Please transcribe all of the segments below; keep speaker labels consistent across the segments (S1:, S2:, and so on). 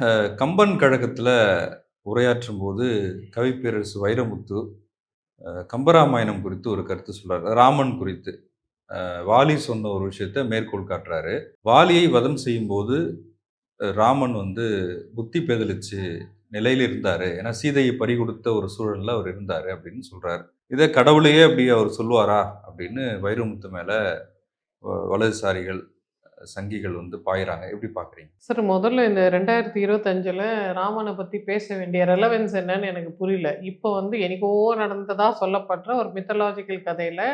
S1: கம்பன் கழகத்தில் உரையாற்றும் போது கவிப்பேரரசு வைரமுத்து கம்பராமாயணம் குறித்து ஒரு கருத்து சொல்றாரு. ராமன் குறித்து. வாலி சொன்ன ஒரு விஷயத்த மேற்கோள் காட்டுறாரு. வாலியை வதம் செய்யும் போது ராமன் வந்து புத்தி பேதலிச்சு நிலையில் இருந்தார். ஏன்னா சீதையை பறி கொடுத்த ஒரு சூழலில் அவர் இருந்தார் அப்படின்னு சொல்கிறார் இதை கடவுளையே அப்படி அவர் சொல்லுவாரா அப்படின்னு வைரமுத்து மேலே வ- வலதுசாரிகள் சங்கிகள் வந்து பாயிறாங்க. எப்படி பார்க்குறீங்க
S2: சார் முதல்ல இந்த ரெண்டாயிரத்தி இருபத்தஞ்சில் ராமனை பற்றி பேச வேண்டிய ரெலவென்ஸ் என்னன்னு எனக்கு புரியல. இப்போ வந்து எனக்கோ நடந்ததாக சொல்லப்படுற ஒரு மித்தலாஜிக்கல் கதையில்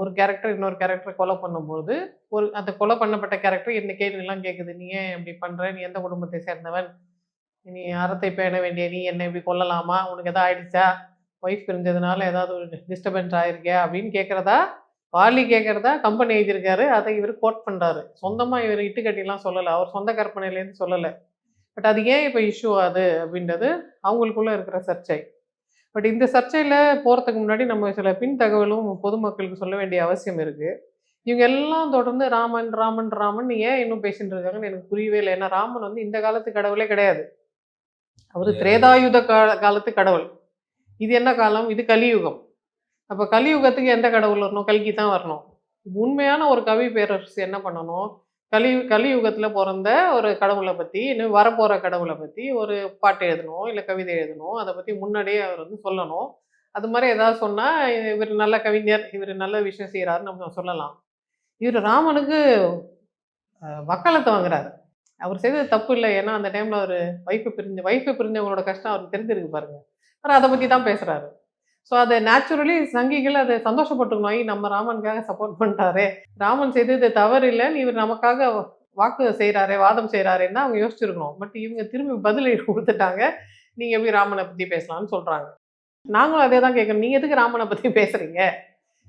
S2: ஒரு கேரக்டர் இன்னொரு கேரக்டரை கொலை பண்ணும்போது ஒரு அந்த கொலை பண்ணப்பட்ட கேரக்டர் இந்த கேள்வியெல்லாம் கேட்குது நீ ஏன் இப்படி பண்ணுற நீ எந்த குடும்பத்தை சேர்ந்தவன்? நீ அறத்தை பேண வேண்டிய நீ என்னை இப்படி கொல்லலாமா? உனக்கு எதாவது ஆயிடுச்சா? ஒய்ஃப் பிரிஞ்சதுனால ஏதாவது ஒரு டிஸ்டர்பன்ஸ் ஆயிருக்கியா அப்படின்னு கேட்குறதா வாலி கேட்குறதா கம்பெனி எழுதியிருக்காரு அதை இவர் கோட் பண்ணுறாரு சொந்தமாக இவர் இட்டுக்கட்டிலாம் சொல்லலை. அவர் சொந்த கற்பனையிலேருந்து சொல்லலை. பட் அது ஏன் இப்போ இஷ்யூ ஆகுது அப்படின்றது அவங்களுக்குள்ள இருக்கிற சர்ச்சை. பட் இந்த சர்ச்சையில் போகிறதுக்கு முன்னாடி நம்ம சில பின் தகவலும் பொதுமக்களுக்கு சொல்ல வேண்டிய அவசியம் இருக்குது இவங்க எல்லாம் தொடர்ந்து ராமன் ராமன் ராமன் ஏன் இன்னும் பேசிட்டு இருக்காங்கன்னு எனக்கு புரியவே இல்லை. ஏன்னா ராமன் வந்து இந்த காலத்து கடவுளே கிடையாது. அவர் திரேதாயுத கால காலத்து கடவுள். இது என்ன காலம்? இது கலியுகம். அப்போ கலியுகத்துக்கு எந்த கடவுள் வரணும்? கல்கி தான் வரணும். உண்மையான ஒரு கவி பேரரசு என்ன பண்ணணும்? கலி கலியுகத்தில் பிறந்த ஒரு கடவுளை பற்றி இன்னும் வரப்போகிற கடவுளை பற்றி ஒரு பாட்டு எழுதணும் இல்லை கவிதை எழுதணும் அதை பற்றி முன்னாடியே அவர் வந்து சொல்லணும். அது மாதிரி ஏதாவது சொன்னால் இவர் நல்ல கவிஞர் இவர் நல்ல விஷயம் செய்கிறாருன்னு நம்ம சொல்லலாம். இவர் ராமனுக்கு வக்கலத்தை வக்காலத்தை வாங்குறாரு. அவர் செய்தது தப்பு இல்லை. ஏன்னா அந்த டைமில் அவர் வைஃபை பிரிஞ்ச வைஃபை பிரிஞ்சவங்களோட கஷ்டம் அவருக்கு தெரிஞ்சிருக்கு பாருங்க. அவர் அதை பற்றி தான் பேசுகிறாரு ஸோ அதை நேச்சுரலி சங்கிகள் அதை சந்தோஷப்பட்டுக்கணும். நம்ம ராமனுக்காக சப்போர்ட் பண்ணிட்டாரே. ராமன் செய்தது தவறு இல்லைன்னு இவர் நமக்காக வாக்கு செய்கிறாரே வாதம் செய்கிறாரேன்னு தான் அவங்க யோசிச்சிருக்கணும். பட் இவங்க திரும்பி பதில் கொடுத்துட்டாங்க. நீங்கள் எப்படி ராமனை பற்றி பேசலாம்னு சொல்கிறாங்க நாங்களும் அதே தான் கேட்குறோம் நீங்கள் எதுக்கு ராமனை பற்றி பேசுகிறீங்க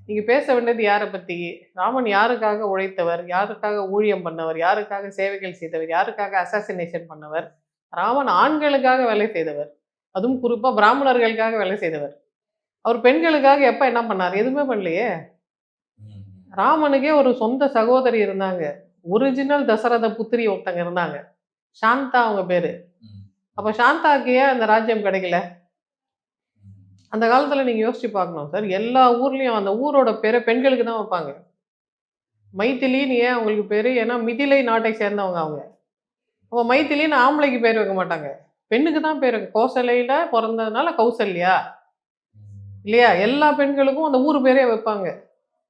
S2: நீங்கள் பேச வேண்டியது யாரை பற்றி ராமன் யாருக்காக உழைத்தவர்? யாருக்காக ஊழியம் பண்ணவர்? யாருக்காக சேவைகள் செய்தவர்? யாருக்காக அசாசினேஷன் பண்ணவர்? ராமன் ஆண்களுக்காக வேலை செய்தவர். அதுவும் குறிப்பாக பிராமணர்களுக்காக வேலை செய்தவர். அவர் பெண்களுக்காக எப்போ என்ன பண்ணார்? எதுவுமே பண்ணலையே. ராமனுக்கே ஒரு சொந்த சகோதரி இருந்தாங்க. ஒரிஜினல் தசரத புத்திரி ஒருத்தங்க இருந்தாங்க. சாந்தா அவங்க பேரு. அப்ப சாந்தாக்கு ஏன் அந்த ராஜ்யம் கிடைக்கல? அந்த காலத்துல நீங்க யோசிச்சு பார்க்கணும் சார். எல்லா ஊர்லயும் அந்த ஊரோட பேரை பெண்களுக்கு தான் வைப்பாங்க. மைத்திலின்னு ஏன் அவங்களுக்கு பேரு? ஏன்னா மிதிலை நாட்டை சேர்ந்தவங்க அவங்க. அப்போ மைத்திலின்னு ஆம்பளைக்கு பேர் வைக்க மாட்டாங்க. பெண்ணுக்கு தான் பேர் வைக்க- கோசலையில பிறந்ததுனால கௌசல்யா. இல்லையா? எல்லா பெண்களுக்கும் அந்த ஊர் பேரே வைப்பாங்க.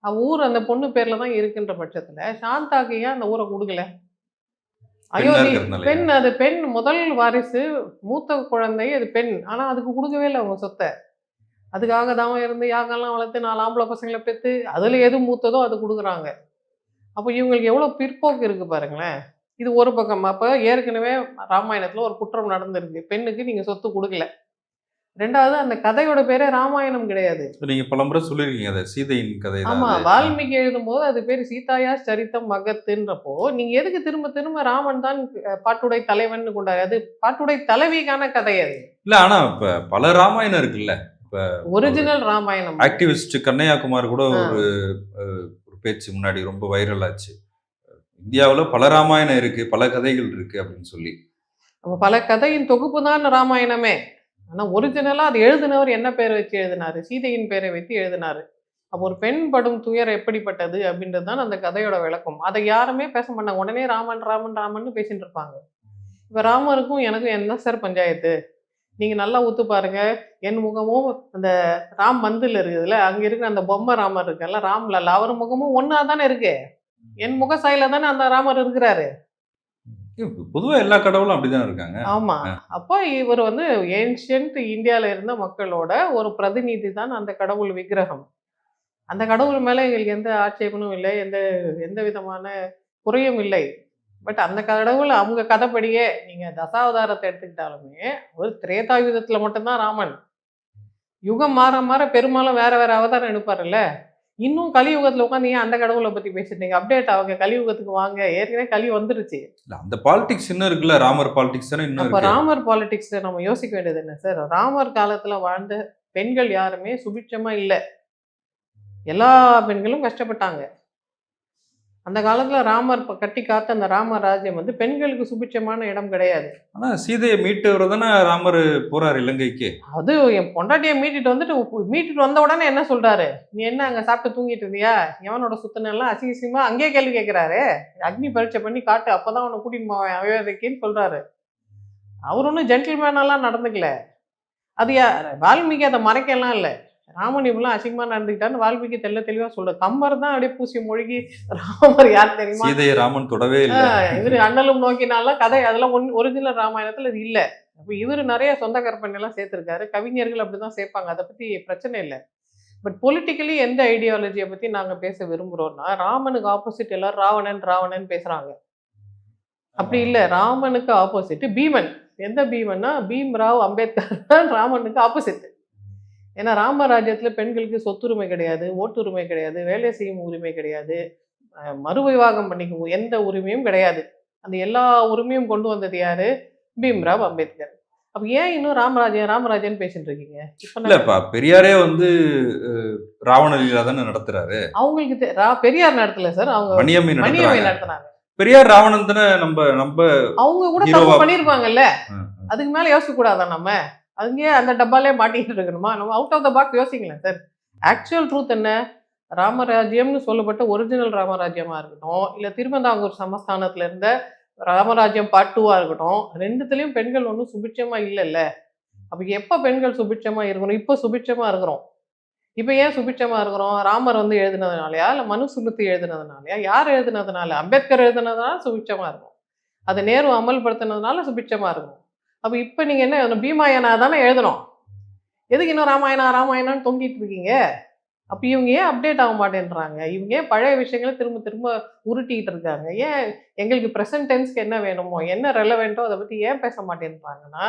S2: அவ ஊர் அந்த பொண்ணு பேர்ல தான் இருக்குன்ற பட்சத்துல சாந்தாக்கு ஏன் அந்த ஊரை கொடுக்கல? அயோத்தி
S1: இருக்கிறதுனாலயா?
S2: பெண் அது பெண் முதல் வாரிசு மூத்த குழந்தை அது பெண். ஆனா அதுக்கு கொடுக்கவே இல்லை அவங்க சொத்தை. அதுக்காக தான் இருந்து யாகெல்லாம் வளர்த்து நாலு ஆம்பளை பசங்களை பெற்று அதுல எது மூத்ததோ அது கொடுக்குறாங்க. அப்போ இவங்களுக்கு எவ்வளவு பிற்போக்கு இருக்கு பாருங்களேன். இது ஒரு பக்கம். அப்போ ஏற்கனவே ராமாயணத்துல ஒரு குற்றம் நடந்திருக்கு. பெண்ணுக்கு நீங்க சொத்து கொடுக்கல. ரெண்டாவது அந்த கதையோட பேரே ராமாயணம் கிடையாது.
S1: நீங்க பலமுறை சொல்லியிருக்கீங்க அதை சீதையின் கதை
S2: ஆமா. வால்மீகி எழுதும்போது அது பேர் சீதாயா சரித்தம் மகத்துன்றப்போ நீங்க எதுக்கு திரும்ப திரும்ப ராமன் தான் பாட்டுடை தலைவன் கொண்டாரு? அது பாட்டுடை தலைவிக்கான கதை அது.
S1: இல்ல ஆனா இப்ப பல ராமாயணம் இருக்குல்ல.
S2: ஒரிஜினல் ராமாயணம்.
S1: ஆக்டிவிஸ்ட் கண்ணையாகுமார் கூட ஒரு ஒரு பேச்சு முன்னாடி ரொம்ப வைரல் ஆச்சு. இந்தியாவுல பல ராமாயணம் இருக்கு பல கதைகள் இருக்கு அப்படின்னு சொல்லி.
S2: பல கதையின் தொகுப்பு தான் ராமாயணமே. ஆனால் ஒரிஜினலாக அது எழுதினவர் என்ன பேரை வச்சு எழுதினாரு? சீதையின் பேரை வைத்து எழுதினாரு. அப்போ ஒரு பெண் படும் துயர் எப்படிப்பட்டது அப்படின்றது தான் அந்த கதையோட விளக்கம். அதை யாருமே பேச மாட்டாங்க. உடனே ராமன் ராமன் ராமன் பேசிட்டு இருப்பாங்க. இப்போ ராமருக்கும் எனக்கும் என்ன சார் பஞ்சாயத்து? நீங்கள் நல்லா ஊத்து பாருங்க. என் முகமும் அந்த ராம் மந்தில் இருக்குதுல்ல அங்கே இருக்கிற அந்த பொம்மை ராமர் இருக்குல்ல ராம்லல்ல அவர் முகமும் ஒன்றா தானே இருக்கு? என் முக சாயில தானே அந்த ராமர் இருக்கிறாரு?
S1: பொதுவா எல்லா கடவுளும் அப்படிதான் இருக்காங்க.
S2: ஆமா. அப்போ இவர் வந்து ஏன்ஷியன்ட் இந்தியால இருந்த மக்களோட ஒரு பிரதிநிதி தான் அந்த கடவுள் விக்கிரகம். அந்த கடவுள் மேல எங்களுக்கு எந்த ஆட்சேபனும் இல்லை எந்த எந்த விதமான குறையும் இல்லை. பட் அந்த கடவுள் அவங்க கதைப்படியே நீங்க தசாவதாரத்தை எடுத்துக்கிட்டாலுமே ஒரு திரேதாயுதத்துல மட்டும்தான் ராமன். யுகம் மாற மாற பெரும்பாலும் வேற வேற அவதாரம் எடுப்பாருல்ல? இன்னும் கலியுகத்துல உட்காந்து ஏன் அந்த கடவுளை பத்தி பேசிட்டீங்க? அப்டேட் அவங்க கலியுகத்துக்கு வாங்க. ஏற்கனவே கலி வந்துருச்சு.
S1: இல்ல அந்த பாலிடிக்ஸ் இன்னும் இருக்குல்ல? ராமர் பாலிடிக்ஸ் இன்னும்
S2: அப்ப ராமர் பாலிடிக்ஸ்ல நம்ம யோசிக்க வேண்டியது என்ன சார் ராமர் காலத்துல வாழ்ந்த பெண்கள் யாருமே சுபிட்சமா இல்ல. எல்லா பெண்களும் கஷ்டப்பட்டாங்க. அந்த காலத்துல ராமர் இப்ப கட்டி காத்த அந்த ராம ராஜ்யம் வந்து பெண்களுக்கு சுபிட்சமான இடம் கிடையாது.
S1: ஆனா சீதையை மீட்டவர் தானே ராமர் போறார் இலங்கைக்கு?
S2: அது என் பொண்டாட்டியை மீட்டிட்டு வந்துட்டு மீட்டிட்டு வந்த உடனே என்ன சொல்றாரு? நீ என்ன அங்க சாப்பிட்டு தூங்கிட்டு இருந்தியா? எவனோட சுத்தனெல்லாம் அசிங்கசியமா அங்கேயே கேள்வி கேட்கிறாரு அக்னி பரீட்சை பண்ணி காட்டு அப்பதான் அவனை கூட்டிட்டு போவேன் அயோத்திக்குன்னு சொல்றாரு. அவர் ஒன்றும் ஜென்டில்மேனெல்லாம் நடந்துக்கல. அது யா- வால்மீகி அதை மறைக்கலாம் இல்லை. ராமன் இப்படிலாம் அசிங்கமா நடந்துக்கிட்டான்னு வால்மீகி தெள்ள தெளிவா சொல்றாரு. கம்பர் தான் அப்படியே பூசி மொழிகி ராமர் யார் தெரியுமா?
S1: சீதையை ராமன் தொடவே இல்லை.
S2: இவரு அண்ணலும் நோக்கினாலாம் கதை அதெல்லாம் ஒன் ஒரிஜினல் ராமாயணத்துல இது இல்ல. அப்ப இவர் நிறைய சொந்த கற்பனை எல்லாம் சேர்த்திருக்காரு. கவிஞர்கள் அப்படிதான் சேர்ப்பாங்க. அதை பத்தி பிரச்சனை இல்லை. பட் பொலிட்டிக்கலி எந்த ஐடியாலஜியை பத்தி நாங்க பேச விரும்புறோம்னா ராமனுக்கு ஆப்போசிட் எல்லாரும் ராவணன் ராவணன் பேசுறாங்க. அப்படி இல்ல. ராமனுக்கு ஆப்போசிட் பீமன். எந்த பீமன்னா பீம் ராவ் அம்பேத்கர் தான் ராமனுக்கு ஆப்போசிட் ஏன்னா ராமராஜ்யத்துல பெண்களுக்கு சொத்துரிமை கிடையாது ஓட்டுரிமை கிடையாது வேலை செய்யும் உரிமை கிடையாது மறுவிவாகம் பண்ணிக்க எந்த உரிமையும் கிடையாது. அந்த எல்லா உரிமையும் கொண்டு வந்தது யாரு? பீம்ராவ் அம்பேத்கர். அப்ப ஏன் இன்னும் ராமராஜன் ராமராஜன் பேசிட்டு இருக்கீங்க?
S1: இல்லப்பா பெரியாரே வந்து ராவண லீலா தானே நடத்துறாரு.
S2: அவங்களுக்கு பெரியார் நடத்தல சார் அவங்க
S1: மணியம்மை
S2: நடத்துனாங்க.
S1: பெரியார் ராவணன் தானே நம்ம நம்ம
S2: அவங்க கூட தப்பு பண்ணிருப்பாங்கல்ல? அதுக்கு மேல யோசிக்க கூடாதா நம்ம? அங்கேயே அந்த டப்பாலே மாட்டிக்கிட்டு இருக்கணுமா? நம்ம அவுட் ஆஃப் த பாக்ஸ் யோசிக்கலாம் சார் ஆக்சுவல் ட்ரூத் என்ன? ராமராஜ்யம்னு சொல்லப்பட்ட ஒரிஜினல் ராமராஜ்யமாக இருக்கட்டும் இல்லை திருவந்தாங்கூர் சமஸ்தானத்தில் இருந்த ராமராஜ்யம் பார்ட் டூவாக இருக்கட்டும் ரெண்டுத்துலேயும் பெண்கள் ஒன்றும் சுபிட்சமாக இல்லைல்ல. அப்போ எப்போ பெண்கள் சுபிட்சமாக இருக்கணும்? இப்போ சுபிட்சமாக இருக்கிறோம். இப்போ ஏன் சுபிட்சமாக இருக்கிறோம்? ராமர் வந்து எழுதினதுனாலயா? இல்லை மனு சுலுத்தி எழுதுனதுனாலயா? யார் எழுதுனதுனால? அம்பேத்கர் எழுதுனதுனால சுபிட்சமாக இருக்கும். அதை நேரு அமல்படுத்தினதுனால சுபிட்சமாக இருக்கும். அப்போ இப்ப நீங்க என்ன பீமாயனா தானே எழுதணும். எதுக்கு இன்னும் ராமாயணா ராமாயணான்னு தொங்கிட்டு இருக்கீங்க? அப்போ இவங்க ஏன் அப்டேட் ஆக மாட்டேன்றாங்க? இவங்க ஏன் பழைய விஷயங்களை திரும்ப திரும்ப உருட்டிக்கிட்டு இருக்காங்க? ஏன் எங்களுக்கு ப்ரெசன்ட் டென்ஸ்க்கு என்ன வேணுமோ என்ன ரெலவெண்ட்டோ அதை பத்தி ஏன் பேச மாட்டேன்றாங்கன்னா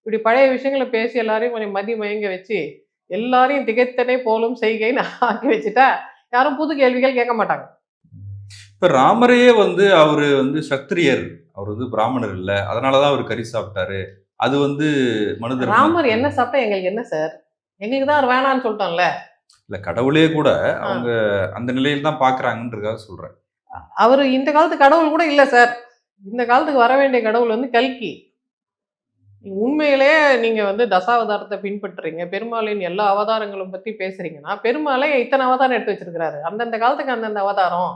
S2: இப்படி பழைய விஷயங்களை பேசி எல்லாரையும் கொஞ்சம் மதி மயங்க வச்சு எல்லாரையும் திகைத்தனை போலும் செய்கைன்னு ஆக்கி வச்சுட்டா யாரும் புது கேள்விகள் கேட்க மாட்டாங்க.
S1: இப்போ ராமரையே வந்து அவர் வந்து சத்திரியர். அவர் வந்து பிராமணர் இல்ல. அதனாலதான் அவர் கறி சாப்பிட்டாரு. அது வந்து மனு
S2: ராமர் என்ன சாப்பிட்டா எங்களுக்கு என்ன சார்? எங்களுக்கு தான் அவர் வேணான்னு சொல்லிட்டோம்ல.
S1: இல்ல கடவுளே கூட அவங்க அந்த நிலையில தான் பாக்குறாங்கன்றதுக்காக சொல்றேன்.
S2: அவர் இந்த காலத்து கடவுள் கூட இல்லை சார். இந்த காலத்துக்கு வர வேண்டிய கடவுள் வந்து கல்கி. நீங்க உண்மையிலே நீங்க வந்து தசாவதாரத்தை பின்பற்றுறீங்க. பெருமாளின் எல்லா அவதாரங்களும் பத்தி பேசுறீங்கன்னா பெருமாளே இத்தனை அவதாரம் எடுத்து வச்சிருக்கிறாரு. அந்தந்த காலத்துக்கு அந்தந்த அவதாரம்.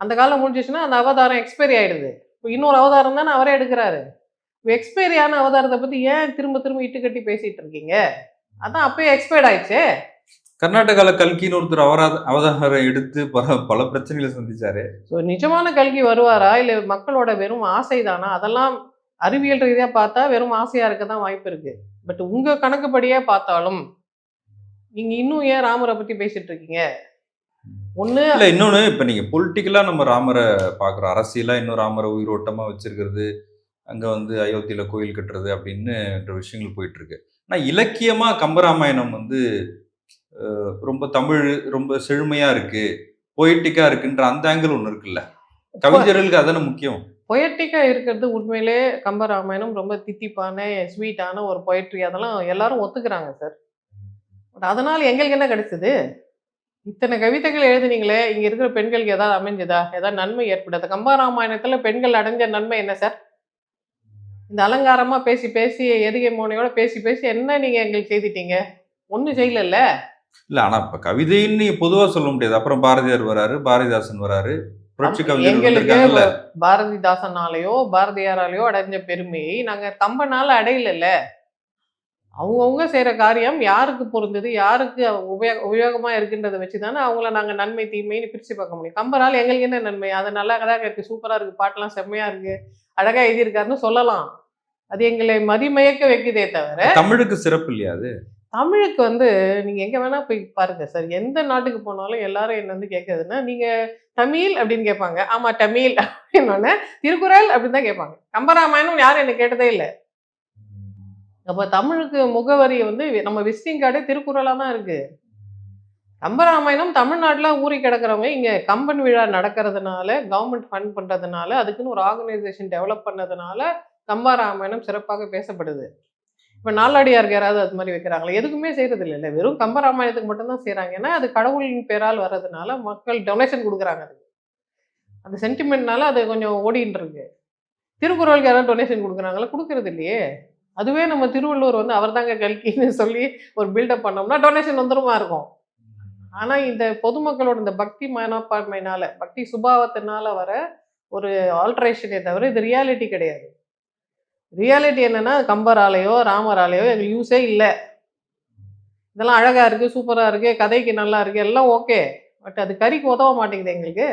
S2: அந்த காலம் முடிஞ்சிச்சுன்னா அந்த அவதாரம் எக்ஸ்பைரி ஆயிடுது. இப்போ இன்னொரு அவதாரம் தானே அவரே எடுக்கிறாரு. எக்ஸ்பைரி ஆன அவதாரத்தை பத்தி ஏன் திரும்ப திரும்ப இட்டு கட்டி பேசிட்டு இருக்கீங்க? அதான் அப்பயே எக்ஸ்பைர்ட் ஆயிடுச்சு.
S1: கர்நாடகால கல்கின்னு ஒருத்தர் அவராத அவதாரம் எடுத்து பல பல பிரச்சனைகளை சந்திச்சாரு.
S2: ஸோ நிஜமான கல்கி வருவாரா? இல்லை மக்களோட வெறும் ஆசைதானா? அதெல்லாம் அறிவியல் ரீதியாக பார்த்தா வெறும் ஆசையாக இருக்க தான் வாய்ப்பு இருக்கு. பட் உங்க கணக்குப்படியே பார்த்தாலும் நீங்க இன்னும் ஏன் ராமரை பத்தி பேசிட்டு இருக்கீங்க? ஒண்ணு
S1: இல்ல இன்னொன்னு இப்ப நீங்க பொலிட்டிக்கலா நம்ம ராமரை பாக்குறோம் அரசியலா இன்னும் ராமரை உயிரோட்டமா வச்சிருக்கிறது அங்க வந்து அயோத்தியில கோயில் கட்டுறது அப்படின்னு விஷயங்கள் போயிட்டு இருக்கு ஆனா இலக்கியமா கம்பராமாயணம் வந்து ரொம்ப தமிழ் ரொம்ப செழுமையா இருக்கு பொய்டிக்கா இருக்குன்ற அந்த ஆங்கிள் ஒண்ணு இருக்குல்ல. கவிஞர்களுக்கு அதானே முக்கியம்.
S2: பொயட்டிக்கா இருக்கிறது உண்மையிலே கம்பராமாயணம் ரொம்ப தித்திப்பான ஸ்வீட்டான ஒரு பொயட்ரி அதெல்லாம் எல்லாரும் ஒத்துக்கிறாங்க சார் பட் அதனால எங்களுக்கு என்ன கிடைச்சது? இத்தனை கவிதைகள் எழுதுனீங்களே இங்க இருக்கிற பெண்களுக்கு ஏதாவது அமைஞ்சதா? ஏதாவது நன்மை ஏற்படுது? கம்பராமாயணத்துல பெண்கள் அடைஞ்ச நன்மை என்ன சார்? இந்த அலங்காரமா பேசி பேசி எதுகை மோனையோட பேசி பேசி என்ன நீங்க எங்களுக்கு செய்துட்டீங்க? ஒன்றும் செய்யலல்ல?
S1: இல்ல ஆனா இப்ப கவிதைன்னு நீங்க பொதுவா சொல்ல முடியாது. அப்புறம் பாரதியார் வராரு பாரதிதாசன் வராரு புரட்சி
S2: எங்களுக்கு பாரதிதாசனாலேயோ பாரதியாராலேயோ அடைஞ்ச பெருமையை நாங்க கம்பனால அடையல அவங்கவுங்க செய்யற காரியம் யாருக்கு பொருந்தது? யாருக்கு உபயோக உபயோகமா இருக்குன்றதை வச்சு தானே அவங்கள நாங்க நன்மை தீமைன்னு பிரிச்சு பார்க்க முடியும். கம்பரால் எங்களுக்கு என்ன நன்மை? அது நல்லா தான் இருக்கு சூப்பரா இருக்கு பாட்டெல்லாம் செம்மையா இருக்கு அழகா எழுதியிருக்காருன்னு சொல்லலாம். அது எங்களை மதிமயக்க வைக்குதே தவிர
S1: தமிழுக்கு சிறப்பு இல்லையா அது?
S2: தமிழுக்கு வந்து நீங்க எங்க வேணா போய் பாருங்க சார். எந்த நாட்டுக்கு போனாலும் எல்லாரும் என்ன வந்து கேட்கறதுன்னா நீங்க தமிழ் அப்படின்னு கேட்பாங்க. ஆமா தமிழ் அப்படின்னு திருக்குறள் அப்படின்னு தான் கேட்பாங்க. கம்பராமாயணம் யாரும் என்ன கேட்டதே இல்லை. அப்போ தமிழுக்கு முகவரி வந்து நம்ம விசிட்டிங் கார்டே திருக்குறளாக தான் இருக்குது கம்பராமாயணம் தமிழ்நாட்டில் ஊறி கிடக்கிறவங்க இங்கே கம்பன் விழா நடக்கிறதுனால கவர்மெண்ட் ஃபண்ட் பண்ணுறதுனால அதுக்குன்னு ஒரு ஆர்கனைசேஷன் டெவலப் பண்ணதுனால கம்பராமாயணம் சிறப்பாக பேசப்படுது. இப்போ நாலாடியாருக்கு யாராவது அது மாதிரி வைக்கிறாங்களா? எதுக்குமே செய்கிறது இல்லை. வெறும் கம்பராமாயணத்துக்கு மட்டும்தான் செய்கிறாங்க ஏன்னா அது கடவுளின் பேரால் வர்றதுனால மக்கள் டொனேஷன் கொடுக்குறாங்க அதுக்கு. அந்த சென்டிமெண்ட்னால அது கொஞ்சம் ஓடின்னு இருக்கு திருக்குறளுக்கு யாராவது டொனேஷன் கொடுக்குறாங்களா? கொடுக்கறது இல்லையே. அதுவே நம்ம திருவள்ளுவர் வந்து அவர் தாங்க கல்கின்னு சொல்லி ஒரு பில்டப் பண்ணோம்னா டொனேஷன் வந்துருமா இருக்கும். ஆனால் இந்த பொதுமக்களோட இந்த பக்தி மனப்பான்மையினால பக்தி சுபாவத்தினால வர ஒரு ஆல்ட்ரேஷனே தவிர இது ரியாலிட்டி கிடையாது. ரியாலிட்டி என்னன்னா கம்பராலேயோ ராமராலேயோ எங்களுக்கு யூஸே இல்லை. இதெல்லாம் அழகாக இருக்குது சூப்பராக இருக்குது கதைக்கு நல்லா இருக்குது எல்லாம் ஓகே பட் அது கறிக்கு உதவ மாட்டேங்குது எங்களுக்கு.